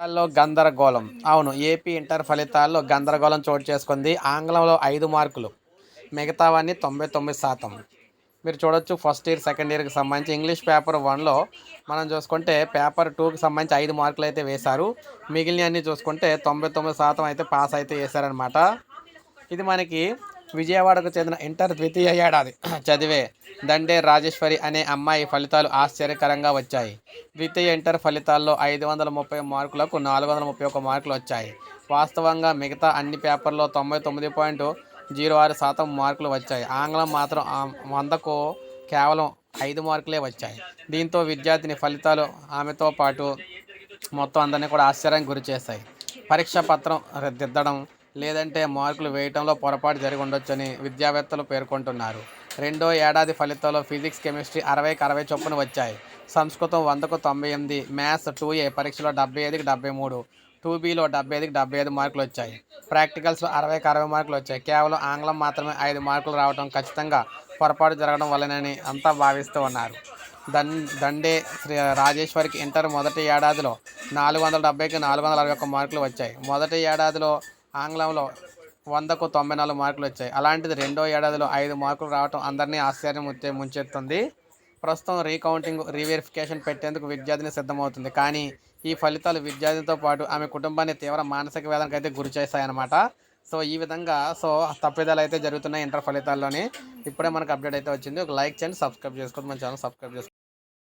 ఫలితాల్లో గందరగోళం. అవును ఏపీ ఇంటర్ ఫలితాల్లో గందరగోళం చోటు చేసుకుంది. ఆంగ్లంలో ఐదు మార్కులు మిగతావన్నీ తొంభై తొమ్మిది శాతం. మీరు చూడొచ్చు ఫస్ట్ ఇయర్ సెకండ్ ఇయర్కి సంబంధించి ఇంగ్లీష్ పేపర్ వన్లో మనం చూసుకుంటే పేపర్ టూకి సంబంధించి ఐదు మార్కులు అయితే వేశారు. మిగిలినవన్నీ చూసుకుంటే తొంభై తొమ్మిది శాతం అయితే పాస్ అయితే వేశారనమాట ఇది మనకి విజయవాడకు చెందిన ఇంటర్ ద్వితీయ ఏడాది చదివే దండే రాజేశ్వరి అనే అమ్మాయి ఫలితాలు ఆశ్చర్యకరంగా వచ్చాయి. ద్వితీయ ఇంటర్ ఫలితాల్లో ఐదు వందల ముప్పై మార్కులకు నాలుగు వందల ముప్పై ఒక మార్కులు వచ్చాయి. వాస్తవంగా మిగతా అన్ని పేపర్లో తొంభై తొమ్మిది పాయింట్ జీరో ఆరు శాతం మార్కులు వచ్చాయి. ఆంగ్లం మాత్రం వందకు కేవలం ఐదు మార్కులే వచ్చాయి. దీంతో విద్యార్థిని ఫలితాలు ఆమెతో పాటు మొత్తం అందరినీ కూడా ఆశ్చర్యానికి గురి చేశాయి పరీక్ష పత్రం దిద్దడం లేదంటే మార్కులు వేయటంలో పొరపాటు జరిగి ఉండొచ్చని విద్యావేత్తలు పేర్కొంటున్నారు. రెండో ఏడాది ఫలితాల్లో ఫిజిక్స్ కెమిస్ట్రీ అరవైకి అరవై చొప్పున వచ్చాయి. సంస్కృతం వందకు తొంభై ఎనిమిది మ్యాథ్స్ టూ ఏ పరీక్షలో డెబ్బై ఐదుకి డెబ్బై మూడు టూ బీలో డెబ్బై ఐదుకి డెబ్బై ఐదు మార్కులు వచ్చాయి. ప్రాక్టికల్స్లో అరవైకి అరవై మార్కులు వచ్చాయి. కేవలం ఆంగ్లం మాత్రమే ఐదు మార్కులు రావడం ఖచ్చితంగా పొరపాటు జరగడం వల్లనని అంతా భావిస్తూ ఉన్నారు. దన్ దండే శ్రీ రాజేశ్వరికి ఇంటర్ మొదటి ఏడాదిలో నాలుగు వందల డెబ్బైకి నాలుగు వందల అరవై ఒక్క మార్కులు వచ్చాయి. మొదటి ఏడాదిలో ఆంగ్లంలో వందకు తొంభై నాలుగు మార్కులు వచ్చాయి. అలాంటిది రెండో ఏడాదిలో ఐదు మార్కులు రావటం అందరినీ ఆశ్చర్యం ముచ్చే ముంచెత్తుంది. ప్రస్తుతం రీకౌంటింగ్ రీవెరిఫికేషన్ పెట్టేందుకు విద్యార్థిని సిద్ధమవుతుంది. కానీ ఈ ఫలితాలు విద్యార్థితో పాటు ఆమె కుటుంబాన్ని తీవ్ర మానసిక వేదనకు అయితే గురి చేస్తాయన్నమాట సో ఈ విధంగా సో తప్పిదాలు అయితే జరుగుతున్నాయి ఇంటర్ ఫలితాల్లోని. ఇప్పుడే మనకు అప్డేట్ అయితే వచ్చింది. ఒక లైక్ చేయండి సబ్స్క్రైబ్ చేసుకోండి. మన ఛానల్ సబ్స్క్రైబ్ చేసుకోండి.